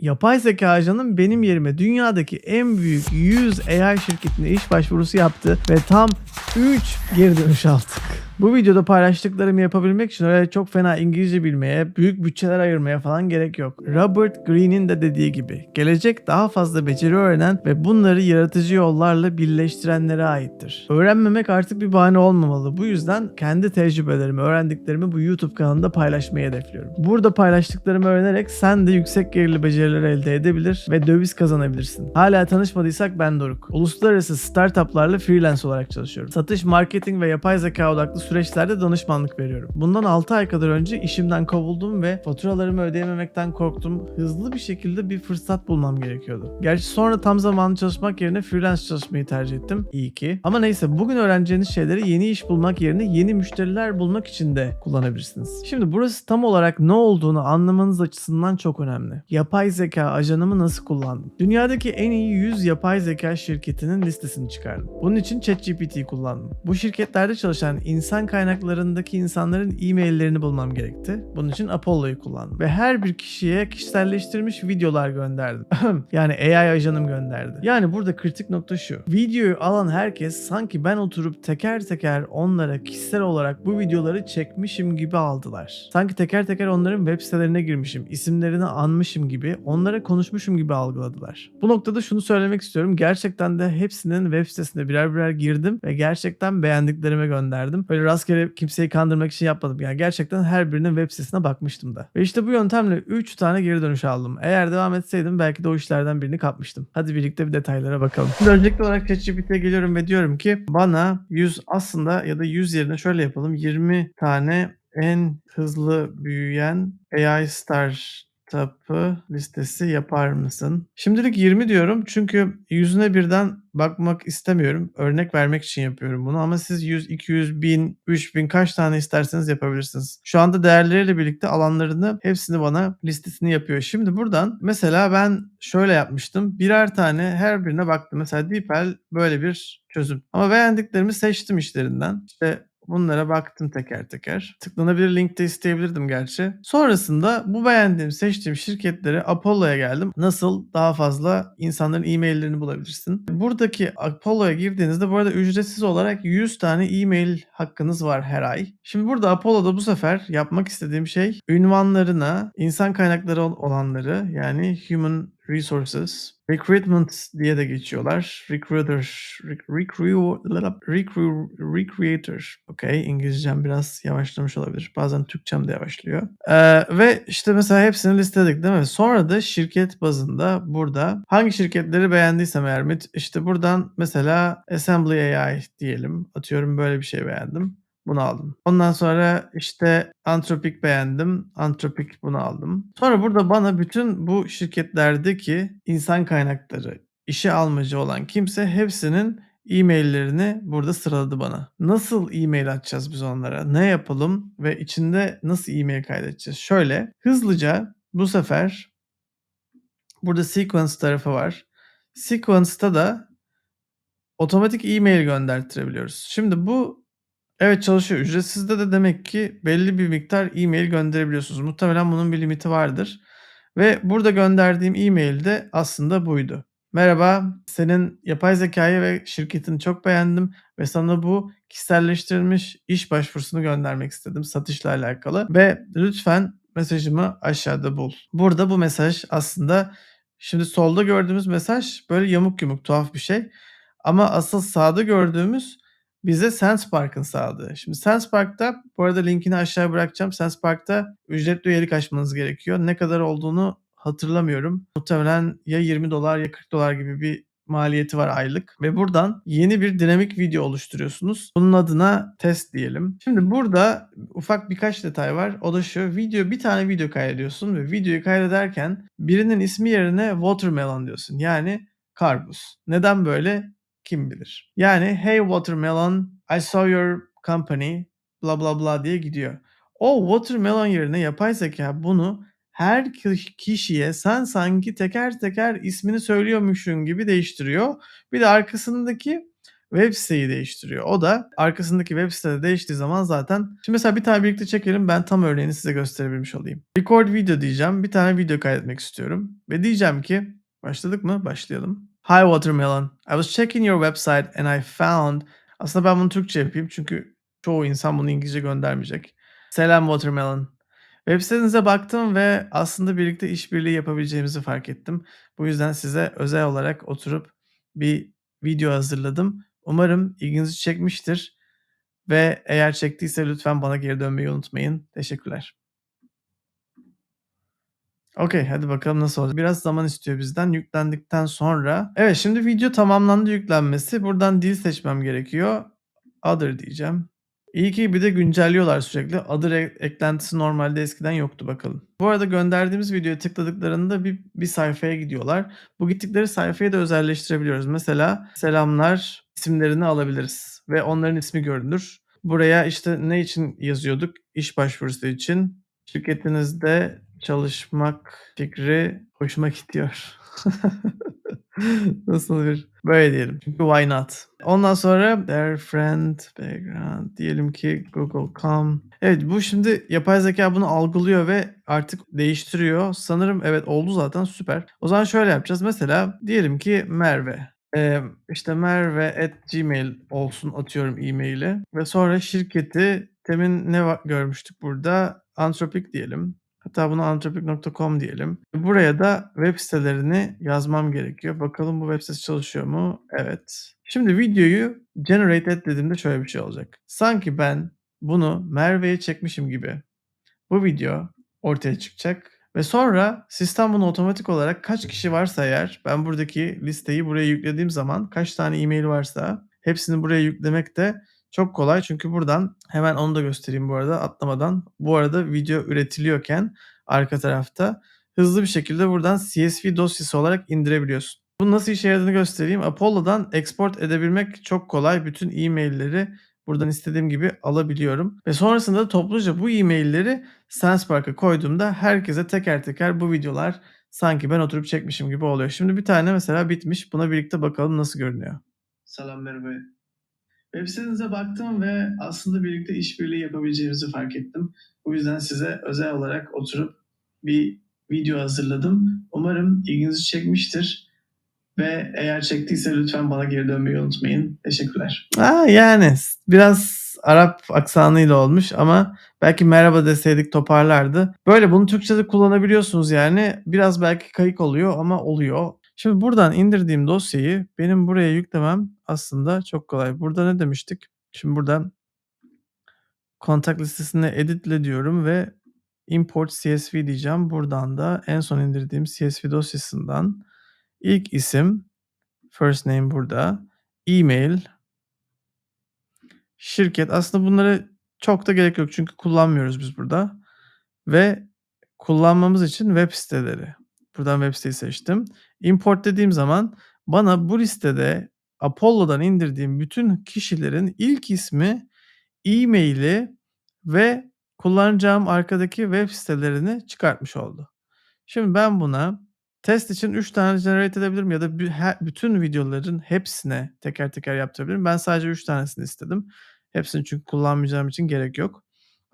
Yapay zeka ajanım benim yerime dünyadaki en büyük 100 AI şirketine iş başvurusu yaptı ve tam 3 geri dönüş aldık. Bu videoda paylaştıklarımı yapabilmek için öyle çok fena İngilizce bilmeye, büyük bütçeler ayırmaya falan gerek yok. Robert Greene'in de dediği gibi, gelecek daha fazla beceri öğrenen ve bunları yaratıcı yollarla birleştirenlere aittir. Öğrenmemek artık bir bahane olmamalı. Bu yüzden kendi tecrübelerimi, öğrendiklerimi bu YouTube kanalında paylaşmayı hedefliyorum. Burada paylaştıklarımı öğrenerek sen de yüksek gelirli beceriler elde edebilir ve döviz kazanabilirsin. Hala tanışmadıysak ben Doruk. Uluslararası startuplarla freelance olarak çalışıyorum. Satış, marketing ve yapay zeka odaklı süreçlerde danışmanlık veriyorum. Bundan 6 ay kadar önce işimden kovuldum ve faturalarımı ödeyememekten korktum. Hızlı bir şekilde bir fırsat bulmam gerekiyordu. Gerçi sonra tam zamanlı çalışmak yerine freelance çalışmayı tercih ettim. İyi ki. Ama neyse bugün öğreneceğiniz şeyleri yeni iş bulmak yerine yeni müşteriler bulmak için de kullanabilirsiniz. Şimdi burası tam olarak ne olduğunu anlamanız açısından çok önemli. Yapay zeka ajanımı nasıl kullandım? Dünyadaki en iyi 100 yapay zeka şirketinin listesini çıkardım. Bunun için ChatGPT kullandım. Bu şirketlerde çalışan insan kaynaklarındaki insanların e-maillerini bulmam gerekti. Bunun için Apollo'yu kullandım. Ve her bir kişiye kişiselleştirilmiş videolar gönderdim. yani AI ajanım gönderdi. Yani burada kritik nokta şu. Videoyu alan herkes sanki ben oturup teker teker onlara kişisel olarak bu videoları çekmişim gibi aldılar. Sanki teker teker onların web sitelerine girmişim, isimlerini anmışım gibi, onlara konuşmuşum gibi algıladılar. Bu noktada şunu söylemek istiyorum. Gerçekten de hepsinin web sitesine birer birer girdim ve gerçekten beğendiklerime gönderdim. Böyle rastgele kimseyi kandırmak için yapmadım. Yani gerçekten her birinin web sitesine bakmıştım da. Ve işte bu yöntemle 3 tane geri dönüş aldım. Eğer devam etseydim belki de o işlerden birini kapmıştım. Hadi birlikte bir detaylara bakalım. Şimdi öncelikli olarak ChatGPT'ye geliyorum ve diyorum ki bana 100 aslında ya da 100 yerine şöyle yapalım. 20 tane en hızlı büyüyen AI Star tapı listesi yapar mısın? Şimdilik 20 diyorum çünkü yüzüne birden bakmak istemiyorum. Örnek vermek için yapıyorum bunu ama siz 100, 200, 1000, 3000 kaç tane isterseniz yapabilirsiniz. Şu anda değerleriyle birlikte alanlarını hepsini bana listesini yapıyor. Şimdi buradan mesela ben şöyle yapmıştım. Birer tane her birine baktım. Mesela DeepL böyle bir çözüm. Ama beğendiklerimi seçtim işlerinden. İşte Bunlara baktım teker teker. Tıklanabilir linkte isteyebilirdim gerçi. Sonrasında bu beğendiğim, seçtiğim şirketlere Apollo'ya geldim. Nasıl daha fazla insanların e-maillerini bulabilirsin. Buradaki Apollo'ya girdiğinizde bu arada ücretsiz olarak 100 tane e-mail hakkınız var her ay. Şimdi burada Apollo'da bu sefer yapmak istediğim şey ünvanlarına insan kaynakları olanları yani human resources recruitment diye de geçiyorlar. Recruiter, recruit, recruit, recruiter. Okey, İngilizcem biraz yavaşlamış olabilir. Bazen Türkçem de yavaşlıyor. Ee, ve işte mesela hepsini listeledik değil mi? Sonra da şirket bazında burada hangi şirketleri beğendiysem eğer işte buradan mesela Assembly AI diyelim. Atıyorum böyle bir şey beğendim. Bunu aldım. Ondan sonra işte Anthropic beğendim. Anthropic bunu aldım. Sonra burada bana bütün bu şirketlerdeki insan kaynakları, işe almacı olan kimse hepsinin e-maillerini burada sıraladı bana. Nasıl e-mail atacağız biz onlara? Ne yapalım ve içinde nasıl e-mail kaydedeceğiz? Şöyle hızlıca bu sefer burada sequence tarafı var. Sequence'ta da otomatik e-mail göndertirebiliyoruz. Şimdi bu Evet çalışıyor. Ücretsizde de demek ki belli bir miktar e-mail gönderebiliyorsunuz. Muhtemelen bunun bir limiti vardır. Ve burada gönderdiğim e-mail de aslında buydu. Merhaba, senin yapay zekayı ve şirketini çok beğendim ve sana bu kişiselleştirilmiş iş başvurusunu göndermek istedim satışla alakalı ve lütfen mesajımı aşağıda bul. Burada bu mesaj aslında şimdi solda gördüğümüz mesaj böyle yamuk yumuk tuhaf bir şey. Ama asıl sağda gördüğümüz bize SensePark'ın sağladığı. Şimdi SensePark'ta bu arada linkini aşağıya bırakacağım. SensePark'ta ücretli üyelik açmanız gerekiyor. Ne kadar olduğunu hatırlamıyorum. Muhtemelen ya 20 dolar ya 40 dolar gibi bir maliyeti var aylık ve buradan yeni bir dinamik video oluşturuyorsunuz. Bunun adına test diyelim. Şimdi burada ufak birkaç detay var. O da şu. Video bir tane video kaydediyorsun ve videoyu kaydederken birinin ismi yerine watermelon diyorsun. Yani karpuz. Neden böyle? Kim bilir. Yani hey watermelon I saw your company bla bla bla diye gidiyor. O watermelon yerine yapay zeka bunu her kişiye sen sanki teker teker ismini söylüyormuşsun gibi değiştiriyor. Bir de arkasındaki web siteyi değiştiriyor. O da arkasındaki web sitede değiştiği zaman zaten şimdi mesela bir tane birlikte çekelim ben tam örneğini size gösterebilmiş olayım. Record video diyeceğim. Bir tane video kaydetmek istiyorum. Ve diyeceğim ki başladık mı? Başlayalım. Hi Watermelon. I was checking your website and I found aslında ben bunu Türkçe yapayım çünkü çoğu insan bunu İngilizce göndermeyecek. Selam Watermelon. Web sitenize baktım ve aslında birlikte işbirliği yapabileceğimizi fark ettim. Bu yüzden size özel olarak oturup bir video hazırladım. Umarım ilginizi çekmiştir ve eğer çektiyse lütfen bana geri dönmeyi unutmayın. Teşekkürler. Okay, hadi bakalım nasıl olacak. Biraz zaman istiyor bizden yüklendikten sonra. Evet, şimdi video tamamlandı yüklenmesi. Buradan dil seçmem gerekiyor. Other diyeceğim. İyi ki bir de güncelliyorlar sürekli. Other e- eklentisi normalde eskiden yoktu bakalım. Bu arada gönderdiğimiz videoya tıkladıklarında bir, bir sayfaya gidiyorlar. Bu gittikleri sayfayı da özelleştirebiliyoruz. Mesela selamlar isimlerini alabiliriz ve onların ismi görünür. Buraya işte ne için yazıyorduk? İş başvurusu için. Şirketinizde çalışmak fikri hoşuma gidiyor. Nasıl bir böyle diyelim. Çünkü why not? Ondan sonra their friend background diyelim ki google.com. Evet bu şimdi yapay zeka bunu algılıyor ve artık değiştiriyor. Sanırım evet oldu zaten süper. O zaman şöyle yapacağız. Mesela diyelim ki Merve. Ee, işte merve at gmail olsun atıyorum e-maili. Ve sonra şirketi temin ne görmüştük burada? Antropik diyelim. Hatta buna antropik.com diyelim. Buraya da web sitelerini yazmam gerekiyor. Bakalım bu web sitesi çalışıyor mu? Evet. Şimdi videoyu generate et dediğimde şöyle bir şey olacak. Sanki ben bunu Merve'ye çekmişim gibi bu video ortaya çıkacak. Ve sonra sistem bunu otomatik olarak kaç kişi varsa eğer ben buradaki listeyi buraya yüklediğim zaman kaç tane e-mail varsa hepsini buraya yüklemek de çok kolay. Çünkü buradan hemen onu da göstereyim bu arada atlamadan. Bu arada video üretiliyorken arka tarafta hızlı bir şekilde buradan CSV dosyası olarak indirebiliyorsun. Bunun nasıl işe yaradığını göstereyim. Apollo'dan export edebilmek çok kolay. Bütün e-mailleri buradan istediğim gibi alabiliyorum. Ve sonrasında topluca bu e-mailleri SensePark'a koyduğumda herkese teker teker bu videolar sanki ben oturup çekmişim gibi oluyor. Şimdi bir tane mesela bitmiş. Buna birlikte bakalım nasıl görünüyor. Selam merhaba. Web sitenize baktım ve aslında birlikte işbirliği yapabileceğimizi fark ettim. Bu yüzden size özel olarak oturup bir video hazırladım. Umarım ilginizi çekmiştir. Ve eğer çektiyse lütfen bana geri dönmeyi unutmayın. Teşekkürler. Aa, yani biraz Arap aksanıyla olmuş ama belki merhaba deseydik toparlardı. Böyle bunu Türkçe'de kullanabiliyorsunuz yani. Biraz belki kayık oluyor ama oluyor. Şimdi buradan indirdiğim dosyayı benim buraya yüklemem aslında çok kolay. Burada ne demiştik? Şimdi buradan kontak listesine editle diyorum ve import CSV diyeceğim. Buradan da en son indirdiğim CSV dosyasından ilk isim first name burada, e-mail, şirket aslında bunları çok da gerek yok çünkü kullanmıyoruz biz burada ve kullanmamız için web siteleri. Buradan web siteyi seçtim. Import dediğim zaman bana bu listede Apollo'dan indirdiğim bütün kişilerin ilk ismi, e-maili ve kullanacağım arkadaki web sitelerini çıkartmış oldu. Şimdi ben buna test için 3 tane generate edebilirim ya da bütün videoların hepsine teker teker yaptırabilirim. Ben sadece 3 tanesini istedim. Hepsini çünkü kullanmayacağım için gerek yok.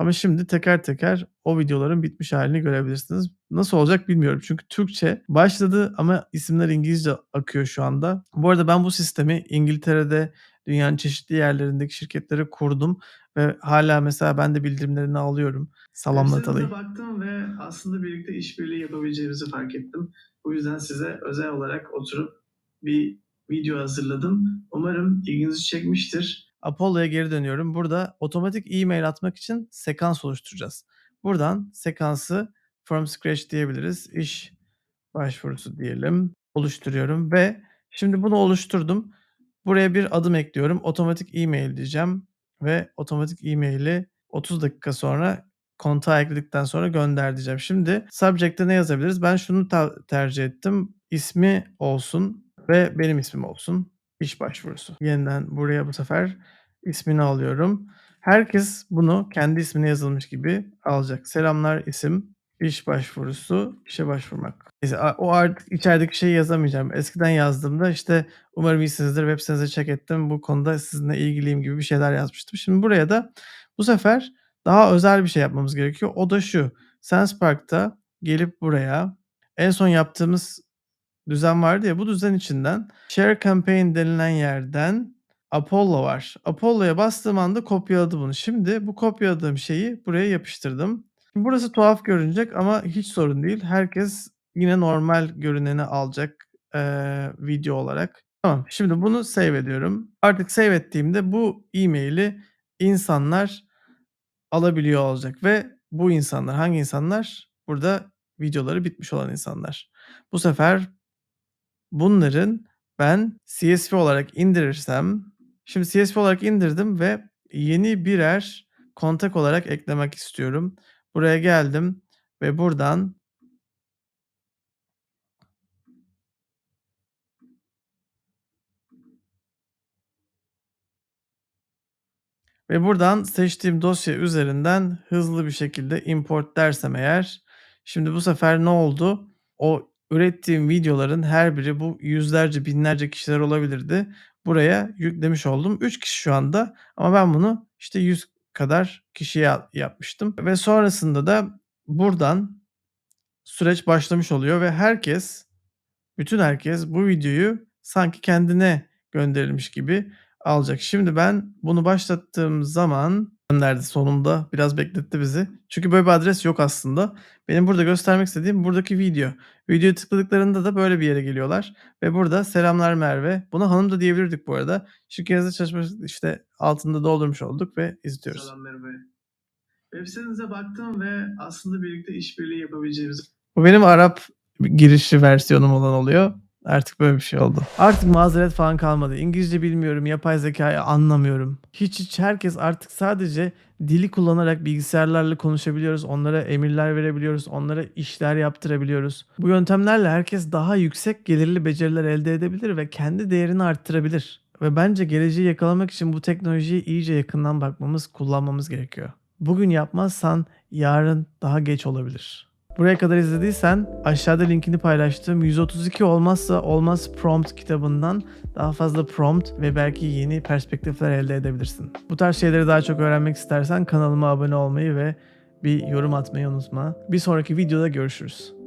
Ama şimdi teker teker o videoların bitmiş halini görebilirsiniz. Nasıl olacak bilmiyorum. Çünkü Türkçe başladı ama isimler İngilizce akıyor şu anda. Bu arada ben bu sistemi İngiltere'de dünyanın çeşitli yerlerindeki şirketlere kurdum ve hala mesela ben de bildirimlerini alıyorum. Salamla talayım. baktım ve aslında birlikte işbirliği yapabileceğimizi fark ettim. Bu yüzden size özel olarak oturup bir video hazırladım. Umarım ilginizi çekmiştir. Apollo'ya geri dönüyorum. Burada otomatik e-mail atmak için sekans oluşturacağız. Buradan sekansı from scratch diyebiliriz. İş başvurusu diyelim. Oluşturuyorum ve şimdi bunu oluşturdum. Buraya bir adım ekliyorum. Otomatik e-mail diyeceğim ve otomatik e-maili 30 dakika sonra kontağa ekledikten sonra gönder diyeceğim. Şimdi subject'te ne yazabiliriz? Ben şunu tercih ettim. İsmi olsun ve benim ismim olsun. İş başvurusu. Yeniden buraya bu sefer ismini alıyorum. Herkes bunu kendi ismine yazılmış gibi alacak. Selamlar isim İş başvurusu, işe başvurmak. O artık içerideki şeyi yazamayacağım. Eskiden yazdığımda işte umarım iyisinizdir web sitenize check ettim. Bu konuda sizinle ilgiliyim gibi bir şeyler yazmıştım. Şimdi buraya da bu sefer daha özel bir şey yapmamız gerekiyor. O da şu. SensePark'ta gelip buraya en son yaptığımız düzen vardı ya bu düzen içinden Share Campaign denilen yerden Apollo var. Apollo'ya bastığım anda kopyaladı bunu. Şimdi bu kopyaladığım şeyi buraya yapıştırdım. Burası tuhaf görünecek ama hiç sorun değil. Herkes yine normal görüneni alacak eee, video olarak. Tamam. Şimdi bunu save ediyorum. Artık save ettiğimde bu e-maili insanlar alabiliyor olacak ve bu insanlar hangi insanlar? Burada videoları bitmiş olan insanlar. Bu sefer bunların ben CSV olarak indirirsem şimdi CSV olarak indirdim ve yeni birer kontak olarak eklemek istiyorum. Buraya geldim ve buradan Ve buradan seçtiğim dosya üzerinden hızlı bir şekilde import dersem eğer şimdi bu sefer ne oldu? O ürettiğim videoların her biri bu yüzlerce binlerce kişiler olabilirdi. Buraya yüklemiş oldum. 3 kişi şu anda ama ben bunu işte 100 kadar kişiye yapmıştım. Ve sonrasında da buradan süreç başlamış oluyor ve herkes bütün herkes bu videoyu sanki kendine gönderilmiş gibi alacak. Şimdi ben bunu başlattığım zaman gönderdi sonunda. Biraz bekletti bizi. Çünkü böyle bir adres yok aslında. Benim burada göstermek istediğim buradaki video. Videoya tıkladıklarında da böyle bir yere geliyorlar. Ve burada selamlar Merve. Buna hanım da diyebilirdik bu arada. Şirketinizde çalışma işte altında doldurmuş olduk ve izliyoruz. Selam merhaba. Web sitenize baktım ve aslında birlikte işbirliği yapabileceğimizi Bu benim Arap girişli versiyonum olan oluyor. Artık böyle bir şey oldu. Artık mazeret falan kalmadı. İngilizce bilmiyorum, yapay zekayı anlamıyorum. Hiç hiç herkes artık sadece dili kullanarak bilgisayarlarla konuşabiliyoruz. Onlara emirler verebiliyoruz. Onlara işler yaptırabiliyoruz. Bu yöntemlerle herkes daha yüksek gelirli beceriler elde edebilir ve kendi değerini arttırabilir. Ve bence geleceği yakalamak için bu teknolojiye iyice yakından bakmamız, kullanmamız gerekiyor. Bugün yapmazsan yarın daha geç olabilir. Buraya kadar izlediysen aşağıda linkini paylaştığım 132 olmazsa olmaz prompt kitabından daha fazla prompt ve belki yeni perspektifler elde edebilirsin. Bu tarz şeyleri daha çok öğrenmek istersen kanalıma abone olmayı ve bir yorum atmayı unutma. Bir sonraki videoda görüşürüz.